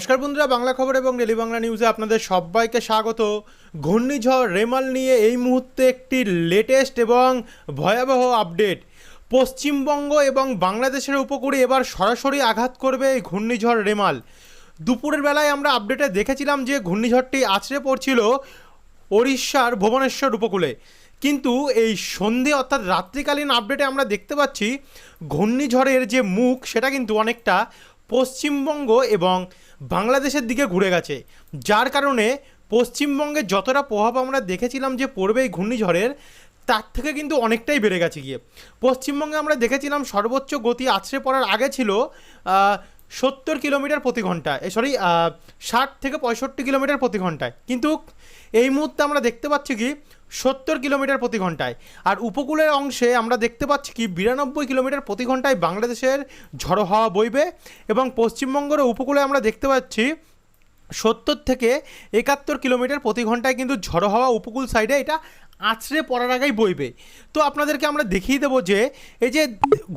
নমস্কার বন্ধুরা, বাংলা খবর এবং ডেলি বাংলা নিউজে আপনাদের সবাইকে স্বাগত। ঘূর্ণিঝড় রেমাল নিয়ে এই মুহূর্তে একটি লেটেস্ট এবং ভয়াবহ আপডেট পশ্চিমবঙ্গ এবং বাংলাদেশের উপকূলে এবার সরাসরি আঘাত করবে এই ঘূর্ণিঝড় রেমাল। দুপুরের বেলায় আমরা আপডেটে দেখেছিলাম যে ঘূর্ণিঝড়টি আছড়ে পড়ছিল ওড়িশার ভুবনেশ্বর উপকূলে। কিন্তু এই সন্ধে অর্থাৎ রাত্রিকালীন আপডেটে আমরা দেখতে পাচ্ছি, ঘূর্ণিঝড়ের যে মুখ সেটা কিন্তু অনেকটা পশ্চিমবঙ্গ এবং বাংলাদেশের দিকে ঘুরে গেছে। যার কারণে পশ্চিমবঙ্গে যতটা প্রভাব আমরা দেখেছিলাম যে পড়বে এই ঘূর্ণিঝড়ের, তার থেকে কিন্তু অনেকটাই বেড়ে গেছে গিয়ে। পশ্চিমবঙ্গে আমরা দেখেছিলাম সর্বোচ্চ গতি আছড়ে পড়ার আগে ছিল সত্তর কিলোমিটার প্রতি ঘন্টায় সরি ষাট থেকে পঁয়ষট্টি কিলোমিটার প্রতি ঘন্টায়। কিন্তু এই মুহূর্তে আমরা দেখতে পাচ্ছি কি সত্তর কিলোমিটার প্রতি ঘন্টায়। আর উপকূলের অংশে আমরা দেখতে পাচ্ছি কি, বিরানব্বই কিলোমিটার প্রতি ঘন্টায় বাংলাদেশের ঝড়ো হাওয়া বইবে এবং পশ্চিমবঙ্গের উপকূলে আমরা দেখতে পাচ্ছি সত্তর থেকে একাত্তর কিলোমিটার প্রতি ঘন্টায় কিন্তু ঝড়ো হাওয়া উপকূল সাইডে এটা আছড়ে পড়ার আগেই বইবে। তো আপনাদেরকে আমরা দেখিয়ে দেবো যে, এই যে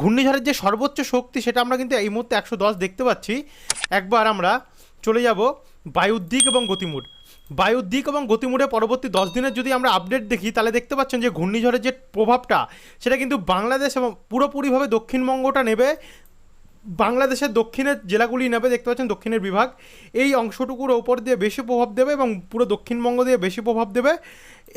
ঘূর্ণিঝড়ের যে সর্বোচ্চ শক্তি সেটা আমরা কিন্তু এই মুহূর্তে একশো দশ দেখতে পাচ্ছি। একবার আমরা চলে যাব বায়ুর দিক এবং গতিমুড বায়ুর দিক এবং গতিমুডে পরবর্তী দশ দিনের যদি আমরা আপডেট দেখি, তাহলে দেখতে পাচ্ছেন যে ঘূর্ণিঝড়ের যে প্রভাবটা, সেটা কিন্তু বাংলাদেশ এবং পুরোপুরিভাবে দক্ষিণবঙ্গটা নেবে, বাংলাদেশের দক্ষিণের জেলাগুলি নেবে, দেখতে পাচ্ছেন দক্ষিণের বিভাগ। এই অংশটুকুর ওপর দিয়ে বেশি প্রভাব দেবে এবং পুরো দক্ষিণবঙ্গ দিয়ে বেশি প্রভাব দেবে।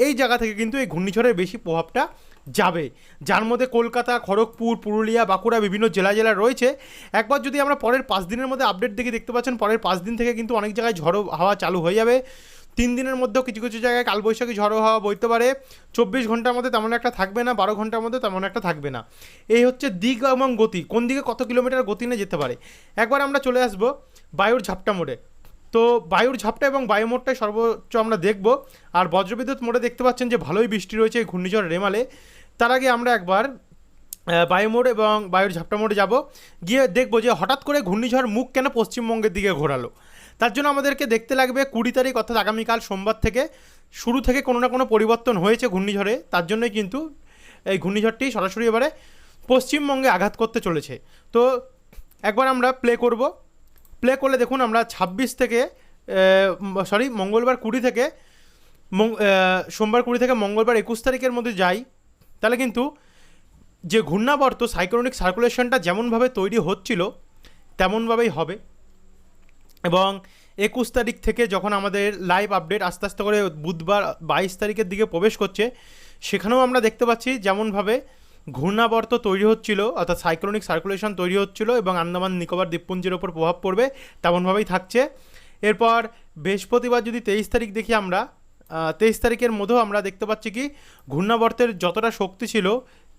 এই জায়গা থেকে কিন্তু এই ঘূর্ণিঝড়ের বেশি প্রভাবটা যাবে। যার মধ্যে কলকাতা, খড়গপুর, পুরুলিয়া, বাঁকুড়া বিভিন্ন জেলা জেলা রয়েছে। একবার যদি আমরা পরের পাঁচ দিনের মধ্যে আপডেট দেখি, দেখতে পাচ্ছেন পরের পাঁচ দিন থেকে কিন্তু অনেক জায়গায় ঝড়ো হাওয়া চালু হয়ে যাবে। তিন দিনের মধ্যেও কিছু কিছু জায়গায় কালবৈশাখী ঝড়ো হওয়া বইতে পারে। চব্বিশ ঘণ্টার মধ্যে তেমন একটা থাকবে না, বারো ঘণ্টার মধ্যে তেমন একটা থাকবে না। এই হচ্ছে দিক এবং গতি, কোন দিকে কত কিলোমিটার গতি নিয়ে যেতে পারে। একবার আমরা চলে আসব বায়ুর ঝাপটা মোড়ে। তো বায়ুর ঝাপটা এবং বায়ু মোড়টাই সর্বোচ্চ আমরা দেখব। আর বজ্রবিদ্যুৎ মোড়ে দেখতে পাচ্ছেন যে ভালোই বৃষ্টি রয়েছে এই ঘূর্ণিঝড় রেমালে। তার আগে আমরা একবার বায়ু মোড় এবং বায়ুর ঝাপটা মোড়ে যাব। গিয়ে দেখব যে হঠাৎ করে ঘূর্ণিঝড় মুখ কেন পশ্চিমবঙ্গের দিকে ঘোরালো। তার জন্য আমাদেরকে দেখতে লাগবে কুড়ি তারিখ অর্থাৎ আগামীকাল সোমবার থেকে। শুরু থেকে কোনো না কোনো পরিবর্তন হয়েছে ঘূর্ণিঝড়ে, তার জন্যই কিন্তু এই ঘূর্ণিঝড়টি সরাসরি এবারে পশ্চিমবঙ্গে আঘাত করতে চলেছে। তো একবার আমরা প্লে করব। প্লে করলে দেখুন আমরা ছাব্বিশ থেকে সরি মঙ্গলবার কুড়ি থেকে সোমবার কুড়ি থেকে মঙ্গলবার একুশ তারিখের মধ্যে যাই। তাহলে কিন্তু যে ঘূর্ণাবর্ত সাইক্লোনিক সার্কুলেশনটা যেমনভাবে তৈরি হচ্ছিল, তেমনভাবেই হবে। এবং একুশ তারিখ থেকে যখন আমাদের লাইভ আপডেট আস্তে আস্তে করে বুধবার বাইশ তারিখের দিকে প্রবেশ করছে, সেখানেও আমরা দেখতে পাচ্ছি যেমনভাবে ঘূর্ণাবর্ত তৈরি হচ্ছিল, অর্থাৎ সাইক্লোনিক সার্কুলেশন তৈরি হচ্ছিল এবং আন্দামান নিকোবর দ্বীপপুঞ্জের ওপর প্রভাব পড়বে তেমনভাবেই থাকছে। এরপর বৃহস্পতিবার যদি তেইশ তারিখ দেখি আমরা তেইশ তারিখের মধ্যেও আমরা দেখতে পাচ্ছি কি, ঘূর্ণাবর্তের যতটা শক্তি ছিল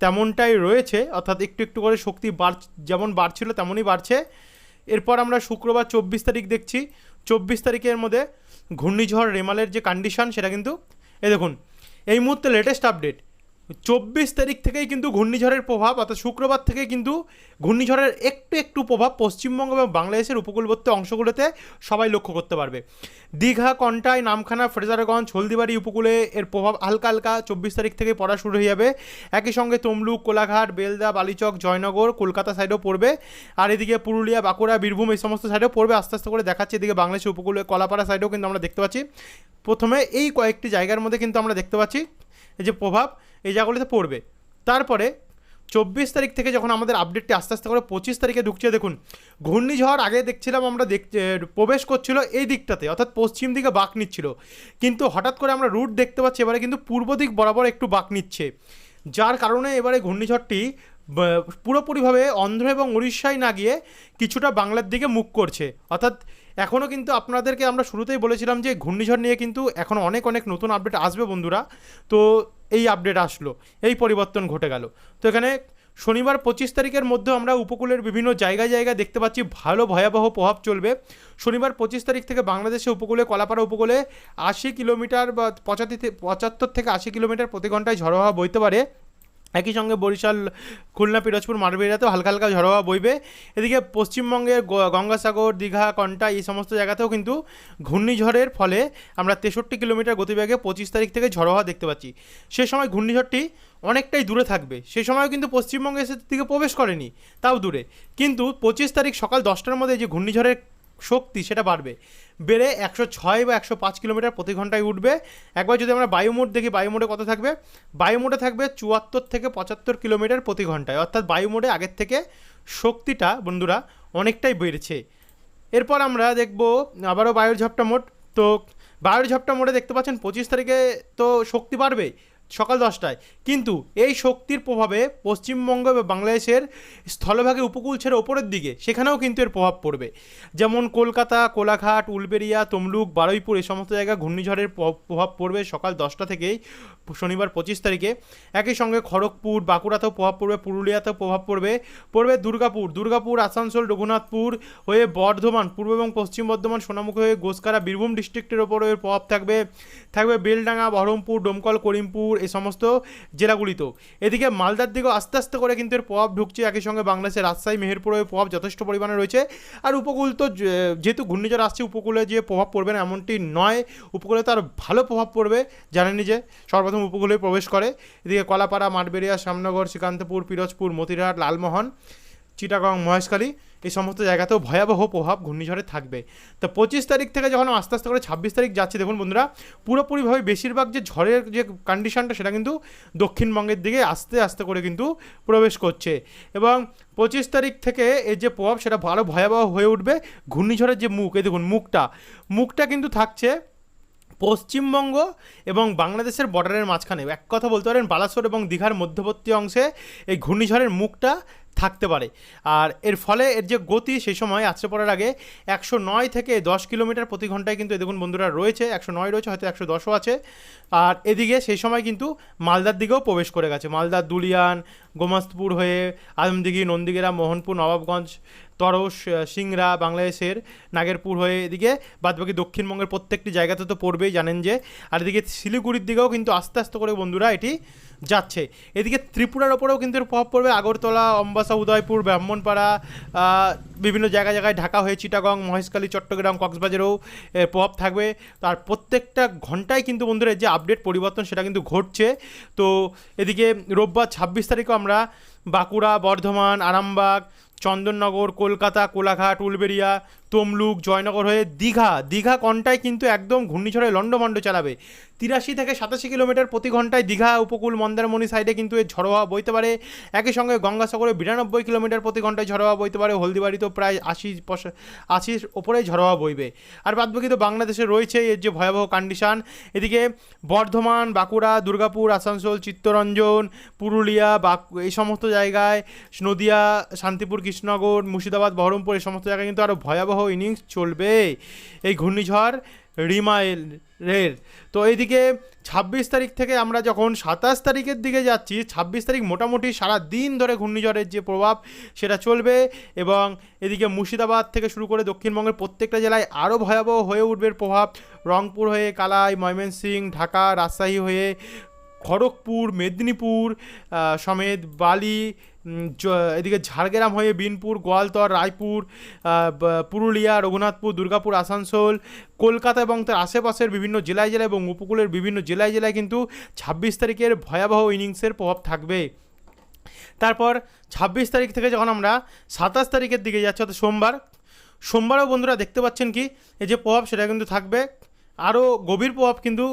তেমনটাই রয়েছে, অর্থাৎ একটু একটু করে শক্তি বাড় যেমন বাড়ছিল তেমনই বাড়ছে। এরপর আমরা শুক্রবার চব্বিশ তারিখ দেখছি। চব্বিশ তারিখের মধ্যে ঘূর্ণিঝড় রেমালের যে কন্ডিশন সেটা কিন্তু এ দেখুন, এই মুহূর্তে লেটেস্ট আপডেট চব্বিশ তারিখ থেকেই কিন্তু ঘূর্ণিঝড়ের প্রভাব, অর্থাৎ শুক্রবার থেকে কিন্তু ঘূর্ণিঝড়ের একটু একটু প্রভাব পশ্চিমবঙ্গ এবং বাংলাদেশের উপকূলবর্তী অংশগুলোতে সবাই লক্ষ্য করতে পারবে। দীঘা, কন্টাই, নামখানা, ফ্রেজারগঞ্জ, হলদিবাড়ি উপকূলে এর প্রভাব হালকা হালকা চব্বিশ তারিখ থেকে পড়া শুরু হয়ে যাবে। একই সঙ্গে তমলুক, কোলাঘাট, বেলদা, বালিচক, জয়নগর, কলকাতা সাইডেও পড়বে। আর এদিকে পুরুলিয়া, বাঁকুড়া, বীরভূম এই সমস্ত সাইডেও পড়বে। আস্তে আস্তে করে দেখাচ্ছে এদিকে বাংলাদেশের উপকূলে কলাপাড়া সাইডেও কিন্তু আমরা দেখতে পাচ্ছি। প্রথমে এই কয়েকটি জায়গার মধ্যে কিন্তু আমরা দেখতে পাচ্ছি যে প্রভাব। এই জায়গাগুলিতে পড়বে। তারপরে চব্বিশ তারিখ থেকে যখন আমাদের আপডেটটি আস্তে আস্তে করে পঁচিশ তারিখে ঢুকছে, দেখুন, ঘূর্ণিঝড় আগে দেখছিলাম আমরা দেখ প্রবেশ করছিল এই দিকটাতে, অর্থাৎ পশ্চিম দিকে বাঁক নিচ্ছিল। কিন্তু হঠাৎ করে আমরা রুট দেখতে পাচ্ছি, এবারে কিন্তু পূর্ব দিক বরাবর একটু বাঁক নিচ্ছে। যার কারণে এবারে ঘূর্ণিঝড়টি পুরোপুরিভাবে অন্ধ্র এবং উড়িষ্যায় না গিয়ে কিছুটা বাংলার দিকে মুখ করছে। অর্থাৎ এখনও কিন্তু আপনাদেরকে আমরা শুরুতেই বলেছিলাম যে ঘূর্ণিঝড় নিয়ে কিন্তু এখন অনেক অনেক নতুন আপডেট আসবে বন্ধুরা। তো এই আপডেট আসলো, এই পরিবর্তন ঘটে গেল। তো এখানে শনিবার পঁচিশ তারিখের মধ্যে আমরা উপকূলের বিভিন্ন জায়গায় জায়গায় দেখতে পাচ্ছি ভালো ভয়াবহ প্রভাব চলবে। শনিবার পঁচিশ তারিখ থেকে বাংলাদেশে উপকূলে, কলাপাড়া উপকূলে আশি কিলোমিটার বা পঁচাত্তর পঁচাত্তর থেকে আশি কিলোমিটার প্রতি ঘন্টায় ঝড়ো হওয়া বইতে পারে। একই সঙ্গে বরিশাল, খুলনা, পিরোজপুর মারবেড়াতেও হালকা হালকা ঝড়োয়া বইবে। এদিকে পশ্চিমবঙ্গের গঙ্গাসাগর, দীঘা, কন্টা এই সমস্ত জায়গাতেও কিন্তু ঘূর্ণিঝড়ের ফলে আমরা তেষট্টি কিলোমিটার গতিবেগে পঁচিশ তারিখ থেকে ঝড়ো হওয়া দেখতে পাচ্ছি। সে সময় ঘূর্ণিঝড়টি অনেকটাই দূরে থাকবে। সে সময়ও কিন্তু পশ্চিমবঙ্গে এসে দিকে প্রবেশ করেনি, তাও দূরে। কিন্তু পঁচিশ তারিখ সকাল দশটার মধ্যে যে ঘূর্ণিঝড়ের শক্তি সেটা বাড়বে। বেড়ে একশো ছয় বা একশো পাঁচ কিলোমিটার প্রতি ঘন্টায় উঠবে। একবার যদি আমরা বায়ুমোড দেখি বায়ুমোডে কত থাকবে? বায়ুমোডে থাকবে চুয়াত্তর থেকে পঁচাত্তর কিলোমিটার প্রতি ঘন্টায়। অর্থাৎ বায়ুমোডে আগের থেকে শক্তিটা, বন্ধুরা, অনেকটাই বেড়েছে। এরপর আমরা দেখব আবারও বায়ুর ঝাপটা মোড। তো বায়ুর ঝাপটা মোডে দেখতে পাচ্ছেন পঁচিশ তারিখে তো শক্তি বাড়বে। সকাল দশটায়। কিন্তু এই শক্তির প্রভাবে পশ্চিমবঙ্গ এবং বাংলাদেশের স্থলভাগে উপকূল ছেড়ে ওপরের দিকে, সেখানেও কিন্তু এর প্রভাব পড়বে। যেমন কলকাতা, কোলাঘাট, উলবেরিয়া, তমলুক, বারুইপুর, এই সমস্ত জায়গায় ঘূর্ণিঝড়ের প্রভাব পড়বে সকাল দশটা থেকেই, শনিবার পঁচিশ তারিখে। একই সঙ্গে খড়গপুর, বাঁকুড়াতেও প্রভাব পড়বে, পুরুলিয়াতেও প্রভাব পড়বে। পড়বে দুর্গাপুর দুর্গাপুর, আসানসোল, রঘুনাথপুর হয়ে বর্ধমান, পূর্ব এবং পশ্চিম বর্ধমান, সোনামুখী হয়ে গোসকারা বীরভূম ডিস্ট্রিক্টের ওপরও এর প্রভাব থাকবে। থাকবে বেলডাঙ্গা, বহরমপুর, ডোমকল, করিমপুর এই সমস্ত জেলাগুলিতেও এদিকে মালদার দিকেও আস্তে আস্তে করে কিন্তু এর প্রভাব ঢুকছে। একই সঙ্গে বাংলাদেশের রাজশাহী মেহেরপুরের প্রভাব যথেষ্ট পরিমাণে রয়েছে। আর উপকূল তো যেহেতু ঘূর্ণিঝড় আসছে, উপকূলে যে প্রভাব পড়বে না এমনটি নয়। উপকূলে তার ভালো প্রভাব পড়বে, জানেনই যে। সর্বপ্রথম উপকূলে প্রবেশ করে। এদিকে কলাপাড়া, মাঠবেড়িয়া, শ্যামনগর, শ্রীকান্তপুর, পিরোজপুর, মতিরহাট, লালমোহন, চিটাগং, মহেশখালী এই সমস্ত জায়গাতেও ভয়াবহ প্রভাব ঘূর্ণিঝড়ে থাকবে। তো পঁচিশ তারিখ থেকে যখন আস্তে আস্তে করে ছাব্বিশ তারিখ যাচ্ছে, দেখুন বন্ধুরা, পুরোপুরিভাবে বেশিরভাগ যে ঝড়ের যে কন্ডিশনটা সেটা কিন্তু দক্ষিণবঙ্গের দিকে আস্তে আস্তে করে কিন্তু প্রবেশ করছে। এবং পঁচিশ তারিখ থেকে এর যে প্রভাব, সেটা ভালো ভয়াবহ হয়ে উঠবে ঘূর্ণিঝড়ের যে মুখ। এই দেখুন মুখটা মুখটা কিন্তু থাকছে পশ্চিমবঙ্গ এবং বাংলাদেশের বর্ডারের মাঝখানে। এক কথা বলতে পারেন, বালাসোর এবং দীঘার মধ্যবর্তী অংশে এই ঘূর্ণিঝড়ের মুখটা থাকতে পারে। আর এর ফলে এর যে গতি সেই সময় আছড়ে পড়ার আগে একশো নয় থেকে দশ কিলোমিটার প্রতি ঘন্টায় কিন্তু দেখুন বন্ধুরা রয়েছে, একশো নয় রয়েছে, হয়তো একশো দশও আছে। আর এদিকে সেই সময় কিন্তু মালদার দিকেও প্রবেশ করে গেছে। মালদার দুলিয়ান গোমাস্তপুর হয়ে আলমদিঘি, নন্দীগ্রাম, মোহনপুর, নবাবগঞ্জ, তরস সিংড়া, বাংলাদেশের নাগেরপুর হয়ে এদিকে বাদবাকি দক্ষিণবঙ্গের প্রত্যেকটি জায়গাতে তো পড়বেই, জানেন যে। আর এদিকে শিলিগুড়ির দিকেও কিন্তু আস্তে আস্তে করে বন্ধুরা এটি যাচ্ছে। এদিকে ত্রিপুরার ওপরেও কিন্তু প্রভাব পড়বে। আগরতলা, অম্বাসা, উদয়পুর, ব্রাহ্মণপাড়া বিভিন্ন জায়গায় জায়গায় ঢাকা হয়ে চিটাগং, মহেশখালী, চট্টগ্রাম, কক্সবাজারেও প্রভাব থাকবে। তার প্রত্যেকটা ঘন্টায় কিন্তু বন্ধুরা যে আপডেট পরিবর্তন সেটা কিন্তু ঘটছে। তো এদিকে রোববার ছাব্বিশ তারিখও আমরা বাঁকুড়া বর্ধমান আরামবাগ চন্দননগর কলকাতা কোলাঘাট উলবেড়িয়া তমলুক, জয়নগর হয়ে দীঘা। দীঘা কন্টায় কিন্তু একদম ঘূর্ণিঝড়ে লন্ডভন্ড চালাবে। তিরাশি থেকে সাতাশি কিলোমিটার প্রতি ঘন্টায় দীঘা, উপকূল, মন্দারমণি সাইডে কিন্তু এর ঝড়ো হাওয়া বইতে পারে। একই সঙ্গে গঙ্গাসাগরে বিরানব্বই কিলোমিটার প্রতি ঘন্টায় ঝড়ো হাওয়া বইতে পারে। হলদিবাড়িতেও প্রায় আশি আশির ওপরেই ঝড়ো হাওয়া বইবে। আর বাদবাকি তো বাংলাদেশে রয়েছে এর যে ভয়াবহ কন্ডিশন এদিকে বর্ধমান, বাঁকুড়া, দুর্গাপুর, আসানসোল, চিত্তরঞ্জন, পুরুলিয়া, বাঁক এই সমস্ত জায়গায় নদিয়া, শান্তিপুর, কৃষ্ণনগর, মুর্শিদাবাদ, বহরমপুর এই সমস্ত জায়গায় কিন্তু আরও ভয়াবহ ইনিংস চলবে। এই ঘূর্ণিঝড় রিমাইলের। তো এইদিকে ছাব্বিশ তারিখ থেকে আমরা যখন সাতাশ তারিখের দিকে যাচ্ছি, ছাব্বিশ তারিখ মোটামুটি সারা দিন ধরে ঘূর্ণিঝড়ের যে প্রভাব, সেটা চলবে এবং এদিকে মুর্শিদাবাদ থেকে শুরু করে দক্ষিণবঙ্গের প্রত্যেকটা জেলায় আরও ভয়াবহ হয়ে উঠবে প্রভাব। রংপুর হয়ে কালাই ময়মনসিংহ ঢাকা, রাজশাহী হয়ে খড়গপুর, মেদিনীপুর সমেত বালি এদিকে ঝাড়গ্রাম হয়ে বিনপুর, গোয়ালতর, রায়পুর পুরুলিয়া, রঘুনাথপুর, দুর্গাপুর, আসানসোল, কলকাতা এবং তার আশেপাশের বিভিন্ন জেলায় জেলায় এবং উপকূলের বিভিন্ন জেলায় জেলায় কিন্তু ছাব্বিশ তারিখের ভয়াবহ ইনিংসের প্রভাব থাকবে। তারপর ছাব্বিশ তারিখ থেকে যখন আমরা সাতাশ তারিখের দিকে যাচ্ছি, অর্থাৎ সোমবার, সোমবারও বন্ধুরা দেখতে পাচ্ছেন কি? এই যে প্রভাব সেটা কিন্তু থাকবে। আরও গভীর প্রভাব কিন্তু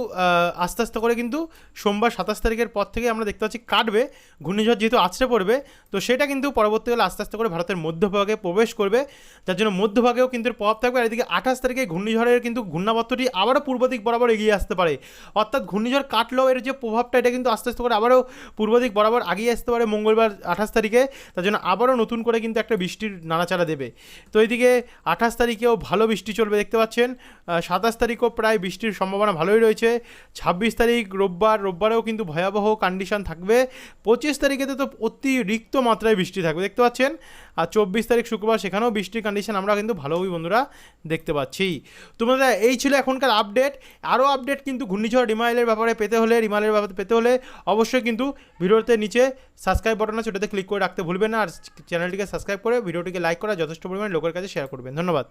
আস্তে আস্তে করে কিন্তু সোমবার সাতাশ তারিখের পর থেকে আমরা দেখতে পাচ্ছি কাটবে। ঘূর্ণিঝড় যেহেতু আছড়ে পড়বে, তো সেটা কিন্তু পরবর্তীকালে আস্তে আস্তে করে ভারতের মধ্যভাগে প্রবেশ করবে। যার জন্য মধ্যভাগেও কিন্তু প্রভাব থাকবে। আর এদিকে আঠাশ তারিখে ঘূর্ণিঝড়ের কিন্তু ঘূর্ণাবর্তটি আবারও পূর্ব দিক বরাবর এগিয়ে আসতে পারে। অর্থাৎ ঘূর্ণিঝড় কাটলেও এর যে প্রভাবটা, এটা কিন্তু আস্তে আস্তে করে আবারও পূর্ব দিক বরাবর আগিয়ে আসতে পারে মঙ্গলবার আঠাশ তারিখে। তার জন্য আবারও নতুন করে কিন্তু একটা বৃষ্টির নাড়াচাড়া দেবে। তো এইদিকে আঠাশ তারিখেও ভালো বৃষ্টি চলবে, দেখতে পাচ্ছেন। সাতাশ তারিখও প্রায় বৃষ্টির সম্ভাবনা ভালোই রয়েছে। ছাব্বিশ তারিখ রোববার, রোববারেও কিন্তু ভয়াবহ কন্ডিশন থাকবে। পঁচিশ তারিখেতে তো অতিরিক্ত মাত্রায় বৃষ্টি থাকবে, দেখতে পাচ্ছেন? আর চব্বিশ তারিখ শুক্রবার সেখানেও বৃষ্টির কন্ডিশন আমরা কিন্তু ভালোই বন্ধুরা দেখতে পাচ্ছি। তোমাদের এই ছিল এখনকার আপডেট আরও আপডেট কিন্তু ঘূর্ণিঝড় রিমাইলের ব্যাপারে পেতে হলে, রিমাইলের ব্যাপারে পেতে হলে অবশ্যই কিন্তু ভিডিওতে নিচে সাবস্ক্রাইব বাটন আছে, ওটাতে ক্লিক করে রাখতে ভুলবেন না। আর চ্যানেলটিকে সাবস্ক্রাইব করে ভিডিওটিকে লাইক করা যথেষ্ট পরিমাণে লোকের কাছে শেয়ার করবেন। ধন্যবাদ।